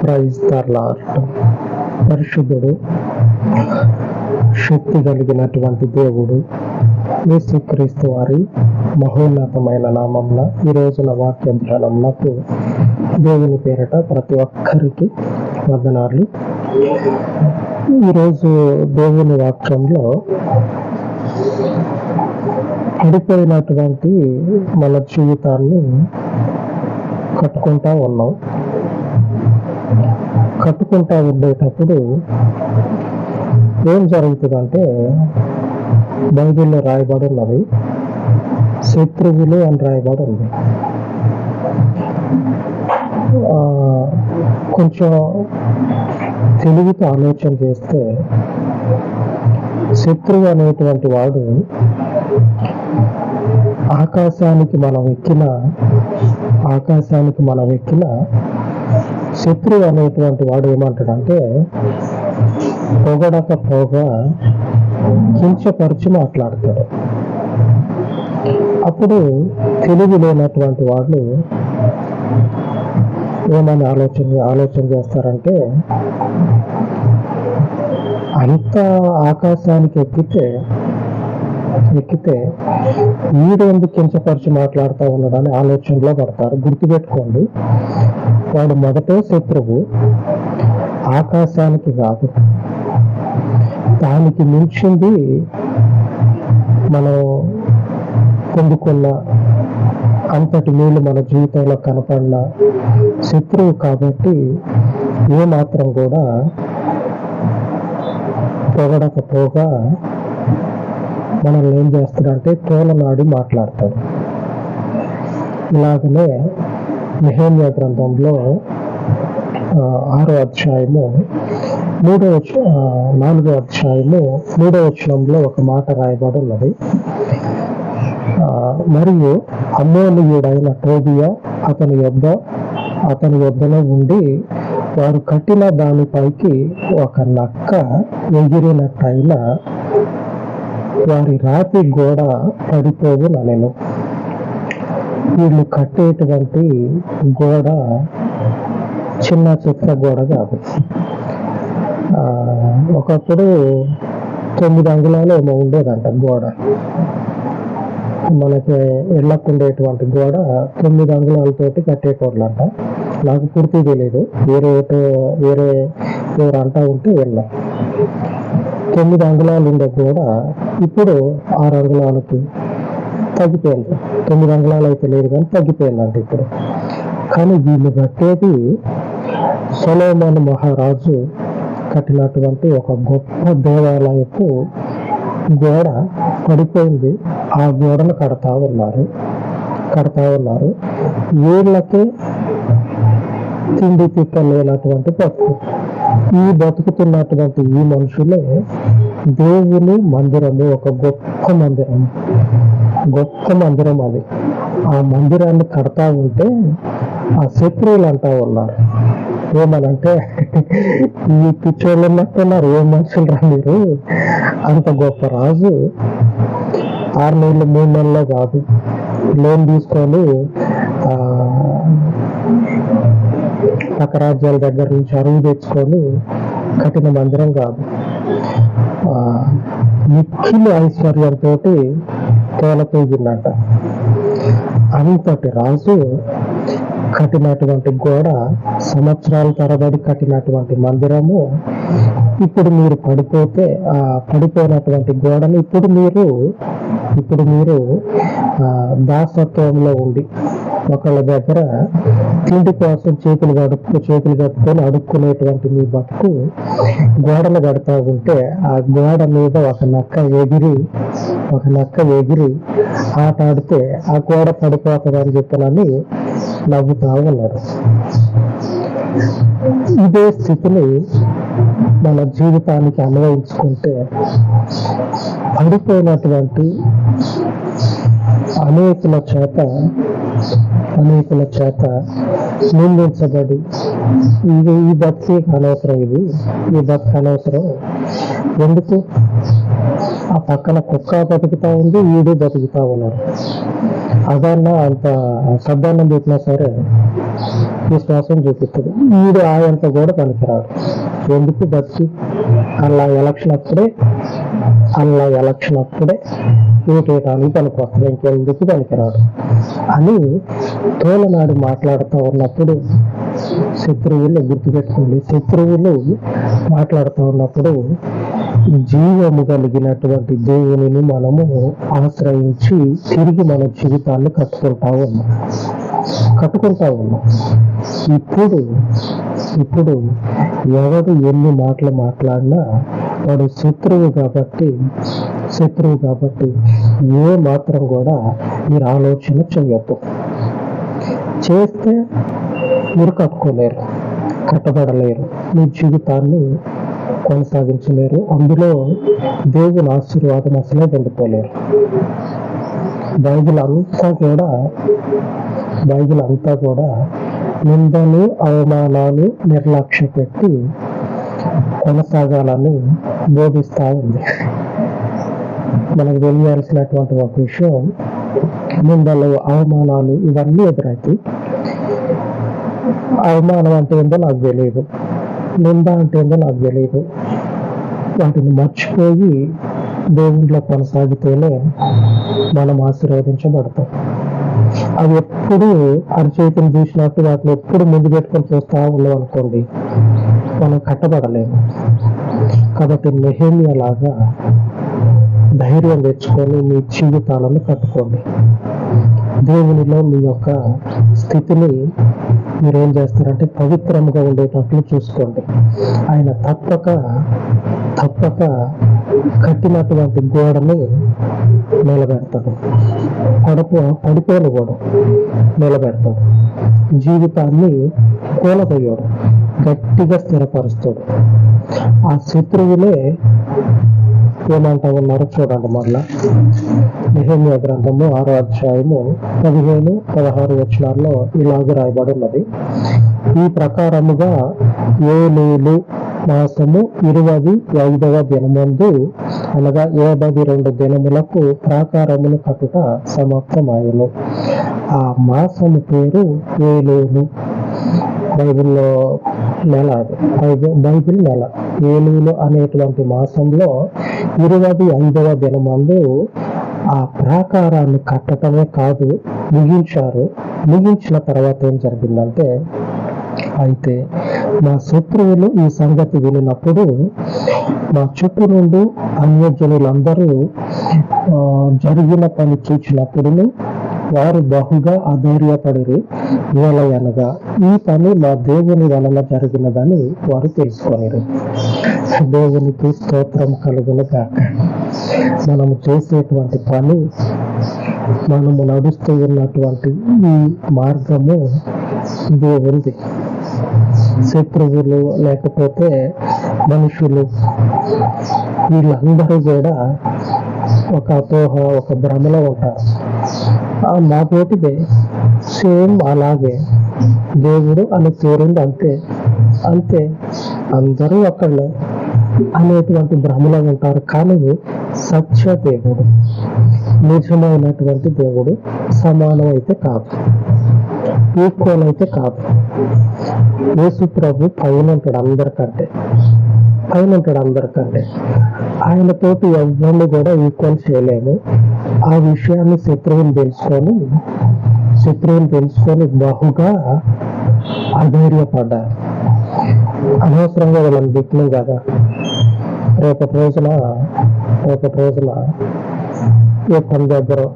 Praise lord పరిశుద్ధుడు శక్తి కలిగినటువంటి దేవుడు యేసుక్రీస్తు వారి మహోన్నతమైన నామంన ఈ రోజున వాక్య ధ్యానంకు దేవుని పేరట ప్రతి ఒక్కరికి వందనాలు. ఈరోజు దేవుని వాక్యంలో పడిపోయినటువంటి మన జీవితాన్ని కట్టుకుంటా ఉన్నాం. కట్టుకుంటా ఉండేటప్పుడు ఏం జరుగుతుందంటే బైబిల్లో రాయబడి ఉన్నది శత్రువులు అని రాయబడి ఉంది. కొంచెం తెలివితో ఆలోచన చేస్తే శత్రువు అనేటువంటి వాడు ఆకాశానికి మనం ఎక్కిన ఆకాశానికి మనం ఎక్కిన శత్రువు అనేటువంటి వాడు ఏమంటాడంటే పొగడక పోగా కించపరిచి మాట్లాడతాడు. అప్పుడు తెలివి లేనటువంటి వాళ్ళు ఏమని ఆలోచన ఆలోచన చేస్తారంటే అంత ఆకాశానికి ఎక్కితే ఎక్కితే మీరు ఎందుకు కించపరిచి మాట్లాడుతూ ఉన్నాడని ఆలోచనలో పడతారు. గుర్తుపెట్టుకోండి వాడు మొదటే శత్రువు ఆకాశానికి కాదు. దానికి మించింది మనం పొందుకున్న అంతటి నీళ్ళు మన జీవితంలో కనపడిన శత్రువు కాబట్టి ఏ మాత్రం కూడా పొగడకపోగా మనల్ని ఏం చేస్తాడంటే తోలనాడి మాట్లాడతాడు ఇలాగనే నిహేమ్య గ్రంథంలో ఆరో అధ్యాయము మూడో నాలుగో అధ్యాయము మూడో వచనంలో ఒక మాట రాయబడి ఉన్నది ఆ, మరియు అమ్మోనియుడైన టోబియా అతని యొద్ద అతని యొద్దలో ఉండి వారు కట్టిన దానిపైకి ఒక నక్క ఎగిరినట్టయినా వారి రాతి గోడ పడిపోదు నలెను వీళ్ళు కట్టేటువంటి గోడ చిన్న చెత్త గోడ కాదు. ఒకప్పుడు తొమ్మిది అంగుళాలు ఏమో ఉండేదంట గోడ. మనకి ఇళ్ళకు ఉండేటువంటి గోడ తొమ్మిది అంగుళాలతోటి కట్టేటోళ్ళంట. నాకు పూర్తి తెలియదు వేరే వేరే ఎవరు అంటా ఉంటే వెళ్ళ. తొమ్మిది అంగుళాలు ఉండే గోడ ఇప్పుడు ఆరు అంగుళాలకి తగ్గిపోయింది. తొమ్మిది అంగుళాలు అయితే లేదు కానీ తగ్గిపోయిందండి ఇప్పుడు. కానీ వీళ్ళు కట్టేది సొలోమన్ మహారాజు కట్టినటువంటి ఒక గొప్ప దేవాలయపు గోడ పడిపోయింది. ఆ గోడను కడతా ఉన్నారు. కడతా ఉన్నారు. వీళ్ళకి తిండి తిక్క లేనటువంటి బతుకు. ఈ బతుకుతున్నటువంటి ఈ మనుషులే దేవుని మందిరము ఒక గొప్ప మందిరం. గొప్ప మందిరం అది. ఆ మందిరాన్ని కడతా ఉంటే ఆ శత్రువులు అంటా ఉన్నారు. ఏమనంటే ఈ పిచ్చోళ్ళు ఉన్నట్టున్నారు ఏ మనుషులు రా మీరు? అంత గొప్ప రాజు. ఆరు నెలలు మూడు నెలల్లో కాదు. లోన్ తీసుకొని ఆ, పక్క రాజ్యాల దగ్గర నుంచి అరువు తెచ్చుకొని కఠిన మందిరం కాదు. మిక్కిలి ఐశ్వర్యంతో తేలపోయిందట అంతటి రాజు కట్టినటువంటి గోడ సంవత్సరాల తరబడి కట్టినటువంటి మందిరము ఇప్పుడు మీరు పడిపోతే ఆ పడిపోయినటువంటి గోడను ఇప్పుడు మీరు ఇప్పుడు మీరు దాసత్వంలో ఉండి ఒకళ్ళ దగ్గర తిండి కోసం చేతులు కడుక్కు చేతులు కట్టుకొని అడుక్కునేటువంటి మీ బతుకు గోడలు కడతా ఉంటే ఆ గోడ మీద ఒక నక్క ఎగిరి ఒక నక్క ఎగిరి ఆట ఆడితే ఆ గోడ పడిపోతుందని చెప్పనని నవ్వుతా ఉన్నారు. ఇదే స్థితిని మన జీవితానికి అన్వయించుకుంటే పడిపోయినటువంటి అనేకుల చేత అనేకుల చేత నిందించబడి. ఇది ఈ భక్తి అనవసరం ఇది. ఈ భక్తి అనవసరం. ఎందుకు? ఆ పక్కన కుక్క బతుకుతా ఉంది వీడు బతుకుతా ఉన్నారు అదన్నా అంత శబ్దాన్ని పెట్టినా సరే విశ్వాసం చూపిస్తుంది. వీడు ఆయంత కూడా పనికిరాడు. ఎందుకు బతికి అలా ఎలక్షన్ అప్పుడే అన్న ఎలక్షన్ అప్పుడే ఓటేయడానికి పనికి వస్తుంది ఇంకెందుకు పనికిరాడు అని తోలనాడు మాట్లాడుతూ ఉన్నప్పుడు శత్రువులు గుర్తుపెట్టుకోండి. శత్రువులు మాట్లాడుతూ ఉన్నప్పుడు జీవము కలిగినటువంటి దేవునిని మనము ఆశ్రయించి తిరిగి మన జీవితాన్ని కట్టుకుంటా ఉన్నాం కట్టుకుంటా ఉన్నాం ఇప్పుడు ఇప్పుడు ఎవడు ఎన్ని మాటలు మాట్లాడినా వాడు శత్రువు కాబట్టి శత్రువు కాబట్టి ఏ మాత్రం కూడా మీరు ఆలోచన చేయొద్దు చేస్తే మీరు కట్టుకోలేరు కట్టబడలేరు మీ జీవితాన్ని కొనసాగించలేరు అందులో దేవుని ఆశీర్వాదం అసలే పొందుకోలేరు బైబిల్ అంతా కూడా బైబిల్ అంతా కూడా నిందలు అవమానాలు నిర్లక్ష్య పెట్టి కొనసాగాలని బోధిస్తూ ఉంది. మనకు తెలియాల్సినటువంటి ఒక విషయం నిందలు అవమానాలు ఇవన్నీ ఎదురవుతాయి అవమానం అంటే ఏందో నాకు తెలియదు. నింద అంటే ఏందో నాకు తెలియదు. వాటిని మర్చిపోయి దేవుళ్ళ కొనసాగితేనే మనం ఆశీర్వదించబడతాం. అవి ఎప్పుడు అరచేతిని చూసినట్టు వాటిని ఎప్పుడు ముందు పెట్టుకొని చూస్తా ఉన్నాం అనుకోండి మనం కట్టబడలేము. కాబట్టి నెహేమియా లాగా ధైర్యం తెచ్చుకొని మీ జీవితాలను కట్టుకోండి. దేవునిలో మీ యొక్క స్థితిని మీరేం చేస్తారంటే పవిత్రంగా ఉండేటట్లు చూసుకోండి. ఆయన తప్పక తప్పక కట్టినటువంటి గోడని నిలబెడతాడు. పడప పడిపోయిన నిలబెడతాడు. జీవితాన్ని కూలదయ్యాడు. గట్టిగా స్థిరపరుస్తాడు. ఆ శత్రువులే ఏమంటా ఉన్నారో చూడండి మళ్ళా నిహమ్య గ్రంథము ఆరో అధ్యాయము పదిహేను పదహారు వచనాల్లో ఇలాగ రాయబడి ఉన్నది. ఈ ప్రకారముగా ఏలేలు మాసము ఇరవై ఐదవ దినమందు అనగా యాభై రెండు దినములకు ప్రాకారమును కట్టుట సమాప్తమాయను. ఆ మాసము పేరు ఏలూరు బైబిల్లో నెల అది. బైబిల్ బైబిల్ నెల. ఏలూరు అనేటువంటి మాసంలో ఇరవై ఐదవ దినమందు ఆ ప్రాకారాన్ని కట్టడమే కాదు ముగించారు. ముగించిన తర్వాత ఏం జరిగిందంటే అయితే మా శత్రువులు ఈ సంగతి వినినప్పుడు మా చుట్టూ నుండి అన్యజనులందరూ జరిగిన పని చూచినప్పుడు వారు బహుగా అధైర్యపడిరి. అనగా ఈ పని మా దేవుని వలన జరిగినదని వారు తెలుసుకొనిరు. దేవునికి స్తోత్రం కలుగునుగా మనము చేసేటువంటి పని మనము నడుస్తూ ఉన్నటువంటి ఈ మార్గము దేవుంది శత్రువులు లేకపోతే మనుషులు. వీళ్ళందరూ కూడా ఒక అపోహ ఒక భ్రమలో ఉంటారు. ఆ నాతోటిదే సేమ్ అలాగే దేవుడు అని తోరింది అంతే. అంతే. అందరూ అక్కడ అనేటువంటి భ్రమలో ఉంటారు. కానీ సత్య దేవుడు నిజమైనటువంటి దేవుడు సమానం అయితే కాదు. ఈక్వల్ అయితే కాదు. యేసు ప్రభు పైన ఉంటాడు అందరికంటే. పైన ఉంటాడు అందరికంటే. ఆయనతోటి ఎవరిని కూడా ఈక్వల్ చేయలేము. ఆ విషయాన్ని శత్రువుని తెలుసుకొని శత్రువుని తెలుసుకొని బహుగా అధైర్యపడ్డారు. అనవసరంగా వాళ్ళని దిక్కులు కదా. రేపటి రోజున రేపటి రోజున ఏ పని దగ్గర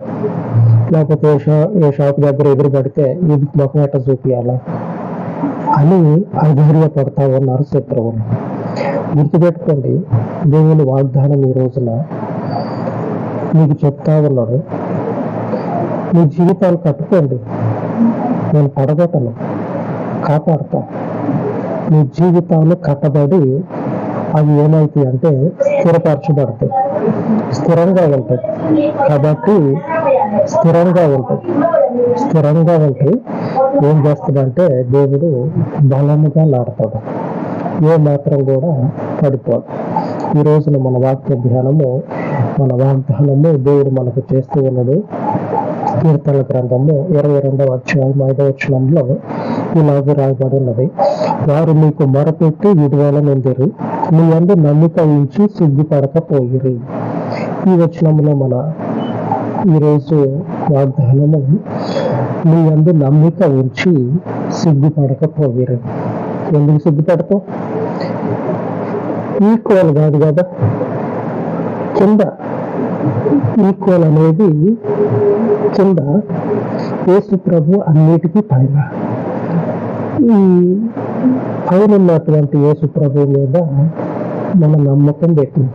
లేకపోతే ఏ షా ఏ షాప్ దగ్గర ఎదురు పడితే ఇది ముఖం ఎట్ట చూపియాలా? అని అధైర్యపడతా ఉన్నారు శత్రువులు. గుర్తుపెట్టుకోండి దేవుని వాగ్దానం ఈ రోజున మీకు చెప్తా ఉన్నాడు. మీ జీవితాలు కట్టుకోండి. నేను పడగొట్టను కాపాడతా. మీ జీవితాలు కట్టబడి అవి ఏమవుతాయి అంటే స్థిరపరచబడతాయి. స్థిరంగా ఉంటాయి. కాబట్టి స్థిరంగా ఉంటాయి స్థిరంగా ఉంటాయి ఏం చేస్తాడంటే దేవుడు బలముగా నాడతాడు ఏ మాత్రం కూడా పడిపోదు. ఈ రోజున మన వాక్య ధ్యానము మన వాగ్దానము దేవుడు మనకు చేస్తూ ఉన్నాడు కీర్తన గ్రంథము ఇరవై రెండవ అధ్యాయం ఐదవ వచనంలో ఇలాగ రాయబడి ఉన్నది. వారు మీకు మొరపెట్టి విడుదలనుందిరు మీ అందు నమ్మిక ఉంచి సిగ్గుపడకపోయిరి. ఈ వచనంలో మన ఈరోజు వాగ్దానము మీ అందు నమ్మిక ఉంచి సిగ్గుపడకపోవీరు. ఎందుకు సిగ్గుపడతావు? ఈక్వల్ కాదు కదా. కింద ఈక్వల్ అనేది కింద యేసు ప్రభు అన్నిటికీ పైన. ఈ పైన ఉన్నటువంటి యేసు ప్రభు మీద మన నమ్మకం పెట్టింది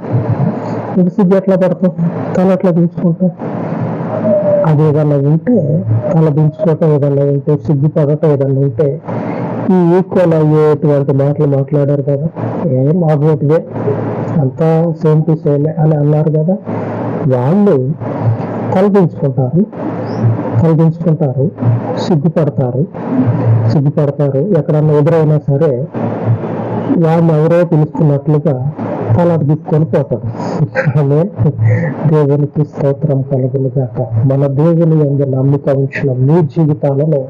ఇది సిగ్గు ఎట్లా పడతాం తను అట్లా తీసుకుంటాం అది ఏదన్నా ఉంటే తలదించుకోవటం ఏదన్నా ఉంటే సిగ్గుపడటం ఏదన్నా ఉంటే ఈ ఈక్వల్ అయ్యేటువంటి మాటలు మాట్లాడారు కదా. ఏం మాగోటిదే అంతా సేమ్ టు సేమ్ అని అన్నారు కదా. వాళ్ళు తలదించుకుంటారు తలదించుకుంటారు సిగ్గుపడతారు సిగ్గుపడతారు ఎక్కడన్నా ఎదురైనా సరే వాళ్ళు ఎవరో పిలుస్తున్నట్లుగా తల దిక్కుని పోతాడు. ఆమె దేవునికి స్తోత్రం కలుగును మన దేవుని ఎందు నమ్మిక ఉంచిన మీ జీవితాలను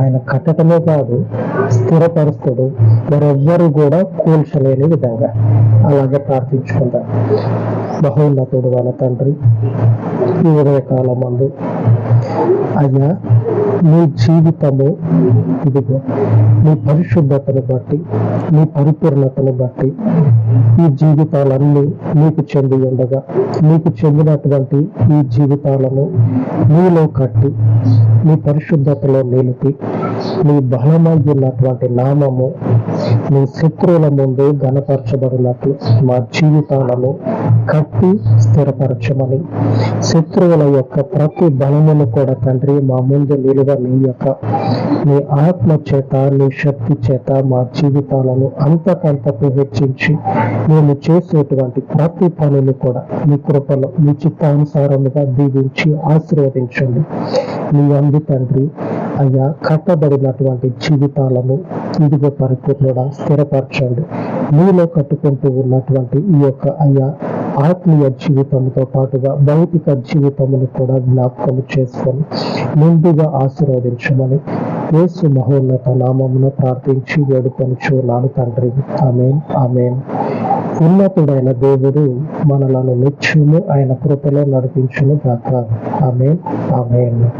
ఆయన కట్టడమే కాదు స్థిరపరుస్తాడు. మరెవ్వరు కూడా కూల్చలేని విధంగా. అలాగే ప్రార్థించుకుందాం. మహోన్నతుడు వాళ్ళ తండ్రి ఈ ఉదయకాలం మందు అయ్యా నీ జీవితము ఇదిగో నీ పరిశుద్ధతను బట్టి నీ పరిపూర్ణతను బట్టి ఈ జీవితాలన్నీ నీకు చెంది ఉండగా నీకు చెందినటువంటి ఈ జీవితాలను నీలో కట్టి నీ పరిశుద్ధతలో నిలిపి నీ బలమైనటువంటి నామము నీ శత్రువుల ముందు గణపరచబడినట్లు మా జీవితాలను కట్టి స్థిరపరచమని శత్రువుల యొక్క ప్రతి బలమును కూడా తండ్రి మా ముందు నిలువ నీ యొక్క నీ ఆత్మ చేత నీ శక్తి చేత మా జీవితాలను అంతకంతకు హెచ్చించి మేము చేసేటువంటి ప్రతి పనిని కూడా మీ కృపలో మీ చిత్తానుసారముగా దీవించి ఆశీర్వదించండి. నీ అందు తండ్రి. అయ్యా కట్టబడినటువంటి జీవితాలను ఇదిగో పరిపూర్ణుడా స్థిరపరచండి. నీలో కట్టుకుంటూ ఉన్నటువంటి ఈ యొక్క అయ్యా ఆత్మీయ జీవితంతో పాటుగా భౌతిక జీవితమును కూడా జ్ఞాపకం చేసుకొని ముందుగా ఆశీర్వదించమని యేసు మహోన్నత నామమును ప్రార్థించి వేడుకొని చూడాలి తండ్రి. Amen amen. ఉన్నతుడైన దేవుడు మనలను నిత్యము ఆయన కృపలో నడిపించును గాక. Amen amen.